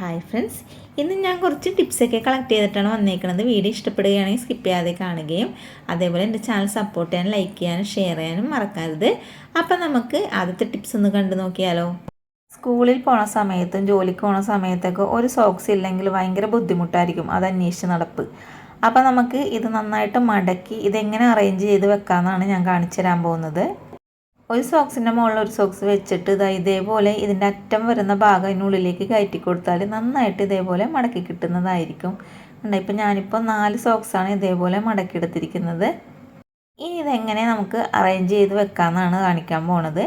Hi friends ഇന്ന് ഞാൻ കുറച്ച് ടിപ്സൊക്കെ കളക്ട് ചെയ്തിട്ടാണ് വന്നേക്കുന്നത് വീഡിയോ ഇഷ്ടപ്പെടുകയാണെങ്കിൽ സ്കിപ്പ് ചെയ്യാതെ കാണുകയും അതേപോലെ എന്റെ ചാനൽ സപ്പോർട്ട് ചെയ്യാൻ ലൈക്ക് ചെയ്യാനും ഷെയർ ചെയ്യാനും മറക്കരുത് അപ്പം നമുക്ക് ആദ്യത്തെ ടിപ്സ് ഒന്ന് കണ്ടു നോക്കിയാലോ. സ്കൂളിൽ പോണ സമയത്തും ജോലിക്ക് പോണ സമയത്തൊക്കെ ഒരു സോക്സ് ഇല്ലെങ്കിൽ ഭയങ്കര ബുദ്ധിമുട്ടായിരിക്കും. അത് അന്വേഷിച്ച് നടപ്പ്. അപ്പം നമുക്ക് ഇത് നന്നായിട്ട് മടക്കി ഇതെങ്ങനെ അറേഞ്ച് ചെയ്ത് വെക്കാമെന്നാണ് ഞാൻ കാണിച്ചു തരാൻ പോകുന്നത്. ഒരു സോക്സിന്റെ മുകളിൽ ഒരു സോക്സ് വെച്ചിട്ട് ഇതാ ഇതേപോലെ ഇതിന്റെ അറ്റം വരുന്ന ഭാഗം അതിനുള്ളിലേക്ക് കയറ്റി കൊടുത്താൽ നന്നായിട്ട് ഇതേപോലെ മടക്കി കിട്ടുന്നതായിരിക്കും. ഇപ്പം ഞാനിപ്പോൾ നാല് സോക്സാണ് ഇതേപോലെ മടക്കി മടക്കിയെടുത്തിരിക്കുന്നത് ഇനി ഇതെങ്ങനെ നമുക്ക് അറേഞ്ച് ചെയ്ത് വെക്കാമെന്നാണ് കാണിക്കാൻ പോണത്.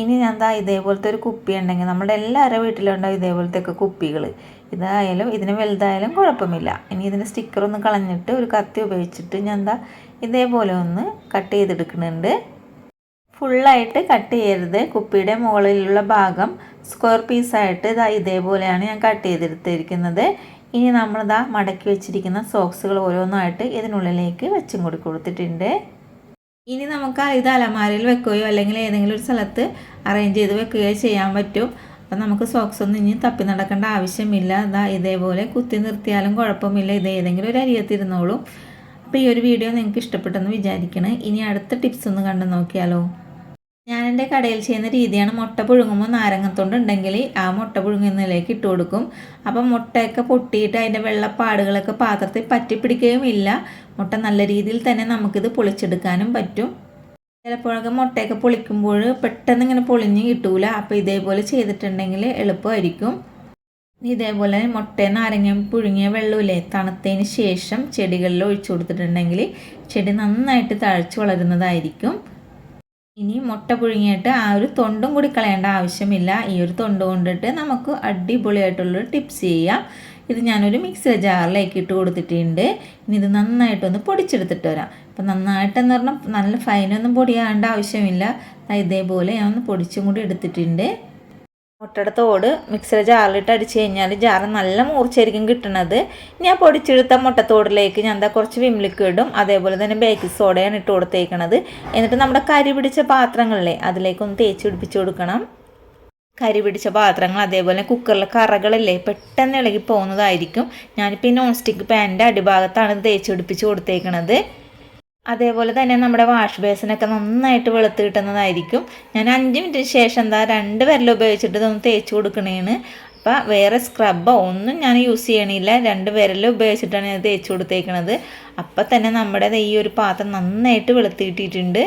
ഇനി ഞാൻ എന്താ ഇതേപോലത്തെ ഒരു കുപ്പി ഉണ്ടെങ്കിൽ നമ്മുടെ എല്ലാവരുടെ വീട്ടിലുണ്ടാവും ഇതേപോലത്തെ ഒക്കെ കുപ്പികൾ ഇതായാലും ഇതിന് വലുതായാലും കുഴപ്പമില്ല. ഇനി ഇതിന്റെ സ്റ്റിക്കർ ഒന്ന് കളഞ്ഞിട്ട് ഒരു കത്തി ഉപയോഗിച്ചിട്ട് ഞാൻ എന്താ ഇതേപോലെ ഒന്ന് കട്ട് ചെയ്തെടുക്കുന്നുണ്ട്. ഫുള്ളായിട്ട് കട്ട് ചെയ്യരുത്. കുപ്പിയുടെ മുകളിലുള്ള ഭാഗം സ്ക്വയർ പീസായിട്ട് ഇതാ ഇതേപോലെയാണ് ഞാൻ കട്ട് ചെയ്തെടുത്തിരിക്കുന്നത്. ഇനി നമ്മളിതാ മടക്കി വെച്ചിരിക്കുന്ന സോക്സുകൾ ഓരോന്നായിട്ട് ഇതിനുള്ളിലേക്ക് വെച്ചും കൂടി കൊടുത്തിട്ടുണ്ട്. ഇനി നമുക്ക് ഇത് അലമാരയിൽ വെക്കുകയോ അല്ലെങ്കിൽ ഏതെങ്കിലും ഒരു സ്ഥലത്ത് അറേഞ്ച് ചെയ്ത് വെക്കുകയോ ചെയ്യാൻ പറ്റും. അപ്പം നമുക്ക് സോക്സ് ഒന്നും ഇനി തപ്പി നടക്കേണ്ട ആവശ്യമില്ല. ഇതാ ഇതേപോലെ കുത്തി നിർത്തിയാലും കുഴപ്പമില്ല. ഇത് ഏതെങ്കിലും ഒരു അരിയത്തിരുന്നോളും. അപ്പോൾ ഈ ഒരു വീഡിയോ നിങ്ങൾക്ക് ഇഷ്ടപ്പെട്ടെന്ന് വിചാരിക്കണേ. ഇനി അടുത്ത ടിപ്സ് ഒന്ന് കണ്ടു നോക്കിയാലോ. ഞാൻ എന്റെ കടയിൽ ചെയ്യുന്ന രീതിയാണ് മുട്ട പുഴുങ്ങുമ്പോൾ നാരങ്ങത്തൊണ്ട് ഉണ്ടെങ്കിൽ ആ മുട്ട പുഴുങ്ങുന്നതിലേക്ക് ഇട്ട് കൊടുക്കും. അപ്പം മുട്ടയൊക്കെ പൊട്ടിയിട്ട് അതിന്റെ വെള്ളപ്പാടുകളൊക്കെ പാത്രത്തിൽ പറ്റിപ്പിടിക്കുകയും ഇല്ല മുട്ട നല്ല രീതിയിൽ തന്നെ നമുക്കിത് പൊളിച്ചെടുക്കാനും പറ്റും. ചിലപ്പോഴൊക്കെ മുട്ടയൊക്കെ പൊളിക്കുമ്പോൾ പെട്ടെന്ന് ഇങ്ങനെ പൊളിഞ്ഞ് കിട്ടൂല. അപ്പോൾ ഇതേപോലെ ചെയ്തിട്ടുണ്ടെങ്കിൽ എളുപ്പമായിരിക്കും. ഇതേപോലെ മുട്ട നാരങ്ങ പുഴുങ്ങിയ വെള്ളമില്ലേ തണുത്തതിന് ശേഷം ചെടികളിൽ ഒഴിച്ചു കൊടുത്തിട്ടുണ്ടെങ്കിൽ ചെടി നന്നായിട്ട് തഴച്ചു വളരുന്നതായിരിക്കും. ഇനി മുട്ട പുഴുങ്ങിയിട്ട് ആ ഒരു തൊണ്ടും കൂടി കളയേണ്ട ആവശ്യമില്ല. ഈ ഒരു തൊണ്ട് കൊണ്ടിട്ട് നമുക്ക് അടിപൊളിയായിട്ടുള്ളൊരു ടിപ്സ് ചെയ്യാം. ഇത് ഞാനൊരു മിക്സർ ജാറിലേക്ക് ഇട്ട് കൊടുത്തിട്ടുണ്ട്. ഇനി ഇത് നന്നായിട്ടൊന്ന് പൊടിച്ചെടുത്തിട്ട് വരാം. അപ്പം നന്നായിട്ടെന്ന് പറഞ്ഞാൽ നല്ല ഫൈനൊന്നും പൊടിയാകേണ്ട ആവശ്യമില്ല. ഇതേപോലെ ഞാൻ ഒന്ന് പൊടിച്ചും കൂടി എടുത്തിട്ടുണ്ട്. മുട്ടയുടെ തോട് മിക്സർ ജാറിലിട്ട് അടിച്ച് കഴിഞ്ഞാൽ ജാറ് നല്ല മൂർച്ചയായിരിക്കും കിട്ടുന്നത് ഞാൻ പൊടിച്ചെടുത്ത മുട്ടത്തോടിലേക്ക് ഞാൻ എന്താ കുറച്ച് വിം ഇടും. അതേപോലെ തന്നെ ബേക്കിംഗ് സോഡയാണ് ഇട്ട് കൊടുത്തേക്കണത്. എന്നിട്ട് നമ്മുടെ കരി പിടിച്ച പാത്രങ്ങളിലെ അതിലേക്കൊന്ന് തേച്ച് പിടിപ്പിച്ച് കൊടുക്കണം. കരി പിടിച്ച പാത്രങ്ങൾ അതേപോലെ കുക്കറിലെ കറകളല്ലേ പെട്ടെന്ന് ഇളകി പോകുന്നതായിരിക്കും. ഞാനിപ്പോൾ ഈ നോൺ സ്റ്റിക്ക് പാനിന്റെ അടിഭാഗത്താണ് തേച്ച് പിടിപ്പിച്ച് കൊടുത്തേക്കണത്. അതേപോലെ തന്നെ നമ്മുടെ വാഷ് ബേസിനൊക്കെ നന്നായിട്ട് വെളുത്ത് കിട്ടുന്നതായിരിക്കും. ഞാൻ അഞ്ച് മിനിറ്റിന് ശേഷം എന്താ രണ്ട് വിരൽ ഉപയോഗിച്ചിട്ട് ഇതൊന്ന് തേച്ച് കൊടുക്കണേണ്. അപ്പോൾ വേറെ സ്ക്രബോ ഒന്നും ഞാൻ യൂസ് ചെയ്യണില്ല. രണ്ട് വിരൽ ഉപയോഗിച്ചിട്ടാണ് ഞാൻ തേച്ച് കൊടുത്തേക്കണത്. അപ്പം തന്നെ നമ്മുടെ ഈ ഒരു പാത്രം നന്നായിട്ട് വെളുത്ത് കിട്ടിയിട്ടുണ്ട്.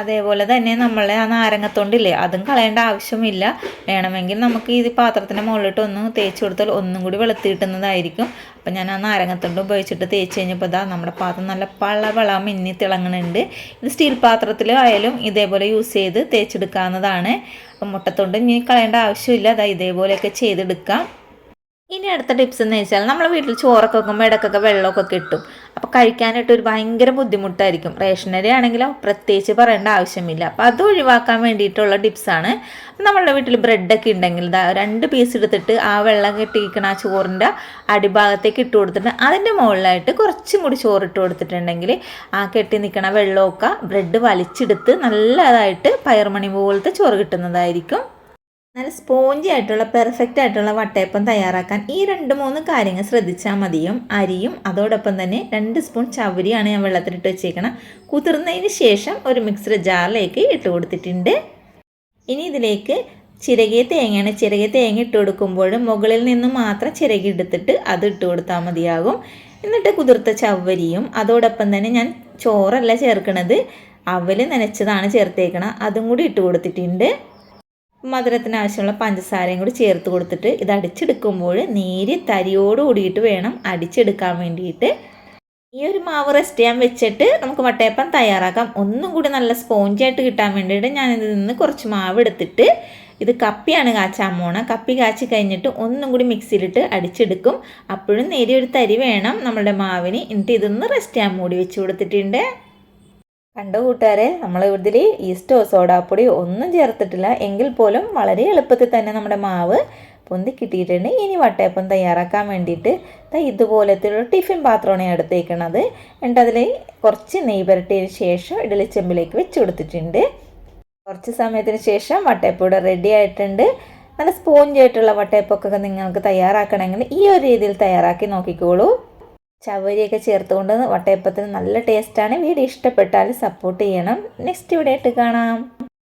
അതേപോലെ തന്നെ നമ്മൾ ആ നാരങ്ങത്തൊണ്ടില്ലേ അതും കളയേണ്ട ആവശ്യമില്ല. വേണമെങ്കിൽ നമുക്ക് ഈ പാത്രത്തിന്റെ മുകളിലിട്ട് ഒന്ന് തേച്ച് കൊടുത്താൽ ഒന്നും കൂടി വെളുത്തി കിട്ടുന്നതായിരിക്കും അപ്പം ഞാൻ ആ നാരങ്ങത്തൊണ്ട് ഉപയോഗിച്ചിട്ട് തേച്ച് കഴിഞ്ഞപ്പോൾ ഇതാ നമ്മുടെ പാത്രം നല്ല പള പള മിന്നി തിളങ്ങുന്നുണ്ട് ഇത് സ്റ്റീൽ പാത്രത്തിലായാലും ഇതേപോലെ യൂസ് ചെയ്ത് തേച്ചെടുക്കാവുന്നതാണ്. അപ്പം മുട്ടത്തൊണ്ട് ഇനി കളയേണ്ട ആവശ്യമില്ല. അതാ ഇതേപോലെയൊക്കെ ചെയ്തെടുക്കാം. ഇനി അടുത്ത ടിപ്സ് എന്ന് വെച്ചാൽ നമ്മൾ വീട്ടിൽ ചോറൊക്കെ വെക്കുമ്പോൾ ഇടയ്ക്കൊക്കെ വെള്ളമൊക്കെ കിട്ടും. അപ്പോൾ കഴിക്കാനായിട്ട് ഒരു ഭയങ്കര ബുദ്ധിമുട്ടായിരിക്കും. റേഷനറി ആണെങ്കിലോ പ്രത്യേകിച്ച് പറയേണ്ട ആവശ്യമില്ല. അപ്പോൾ അത് ഒഴിവാക്കാൻ വേണ്ടിയിട്ടുള്ള ടിപ്സാണ് നമ്മളുടെ വീട്ടിൽ ബ്രെഡൊക്കെ ഉണ്ടെങ്കിൽ ഇതാ രണ്ട് പീസ് എടുത്തിട്ട് ആ വെള്ളം കെട്ടിയിരിക്കണ ആ ചോറിന്റെ അടിഭാഗത്തേക്ക് ഇട്ട് കൊടുത്തിട്ട് അതിന്റെ മുകളിലായിട്ട് കുറച്ചും കൂടി ചോറ് ഇട്ട് കൊടുത്തിട്ടുണ്ടെങ്കിൽ ആ കെട്ടി നിൽക്കണ വെള്ളമൊക്കെ ബ്രെഡ് വലിച്ചെടുത്ത് നല്ലതായിട്ട് പയർമണി പോലത്തെ ചോറ് കിട്ടുന്നതായിരിക്കും. നല്ല സ്പോഞ്ചി ആയിട്ടുള്ള പെർഫെക്റ്റ് ആയിട്ടുള്ള വട്ടയപ്പം തയ്യാറാക്കാൻ ഈ രണ്ട് മൂന്ന് കാര്യങ്ങൾ ശ്രദ്ധിച്ചാൽ മതിയും. അരിയും അതോടൊപ്പം തന്നെ രണ്ട് സ്പൂൺ ചവരിയാണ് ഞാൻ വെള്ളത്തിലിട്ട് വെച്ചേക്കണം. കുതിർന്നതിന് ശേഷം ഒരു മിക്സർ ജാറിലേക്ക് ഇട്ട് കൊടുത്തിട്ടുണ്ട്. ഇനി ഇതിലേക്ക് ചിരകിയ തേങ്ങയാണ്. ചിരകിയ തേങ്ങ ഇട്ട് കൊടുക്കുമ്പോൾ മുകളിൽ നിന്ന് മാത്രം ചിരകി എടുത്തിട്ട് അത് ഇട്ട് കൊടുത്താൽ മതിയാകും. എന്നിട്ട് കുതിർത്ത ചവരിയും അതോടൊപ്പം തന്നെ ഞാൻ ചോറല്ല ചേർക്കണത്. അവൽ നനച്ചതാണ് ചേർത്തേക്കണം. അതും കൂടി ഇട്ട് കൊടുത്തിട്ടുണ്ട്. മധുരത്തിന് ആവശ്യമുള്ള പഞ്ചസാരയും കൂടി ചേർത്ത് കൊടുത്തിട്ട് ഇത് അടിച്ചെടുക്കുമ്പോൾ നേരിയ തരിയോട് കൂടിയിട്ട് വേണം അടിച്ചെടുക്കാൻ വേണ്ടിയിട്ട്. ഈ ഒരു മാവ് റെസ്റ്റ് ചെയ്യാൻ വെച്ചിട്ട് നമുക്ക് വട്ടയപ്പം തയ്യാറാക്കാം. ഒന്നും കൂടി നല്ല സ്പോഞ്ചായിട്ട് കിട്ടാൻ വേണ്ടിയിട്ട് ഞാൻ ഇതിൽ നിന്ന് കുറച്ച് മാവ് എടുത്തിട്ട് ഇത് കപ്പിയാണ് കാച്ചാൻ പോണ. കപ്പി കാച്ചി കഴിഞ്ഞിട്ട് ഒന്നും കൂടി മിക്സിയിലിട്ട് അടിച്ചെടുക്കും. അപ്പോഴും നേരിയൊരു തരി വേണം. നമ്മളുടെ മാവിന്. എന്നിട്ട് ഇതൊന്ന് റെസ്റ്റ് ചെയ്യാൻ മൂടി വെച്ച് കൊടുത്തിട്ടുണ്ട്. കണ്ടോ കൂട്ടുകാരെ നമ്മൾ ഇതിൽ ഈസ്റ്റോ സോഡാപ്പൊടി ഒന്നും ചേർത്തിട്ടില്ല. എങ്കിൽ പോലും വളരെ എളുപ്പത്തിൽ തന്നെ നമ്മുടെ മാവ് പൊന്തി കിട്ടിയിട്ടുണ്ട്. ഇനി വട്ടയപ്പം തയ്യാറാക്കാൻ വേണ്ടിയിട്ട് ഇതുപോലത്തെ ഒരു ടിഫിൻ പാത്രമാണ് ഞാൻ എടുത്തേക്കണത്. എന്നിട്ട് അതിൽ കുറച്ച് നെയ് പുരട്ടിയതിന് ശേഷം ഇഡലി ചെമ്പിലേക്ക് വെച്ച് കൊടുത്തിട്ടുണ്ട്. കുറച്ച് സമയത്തിന് ശേഷം വട്ടയപ്പൊടി റെഡി ആയിട്ടുണ്ട്. നല്ല സ്പോഞ്ചായിട്ടുള്ള വട്ടയപ്പൊക്കെ നിങ്ങൾക്ക് തയ്യാറാക്കണമെങ്കിൽ ഈ ഒരു രീതിയിൽ തയ്യാറാക്കി നോക്കിക്കോളൂ. ചവരിയൊക്കെ ചേർത്തുകൊണ്ട് വട്ടയപ്പത്തിന് നല്ല ടേസ്റ്റാണ് വീഡിയോ ഇഷ്ടപ്പെട്ടാൽ സപ്പോർട്ട് ചെയ്യണം. നെക്സ്റ്റ് വീഡിയോ ആയിട്ട് കാണാം.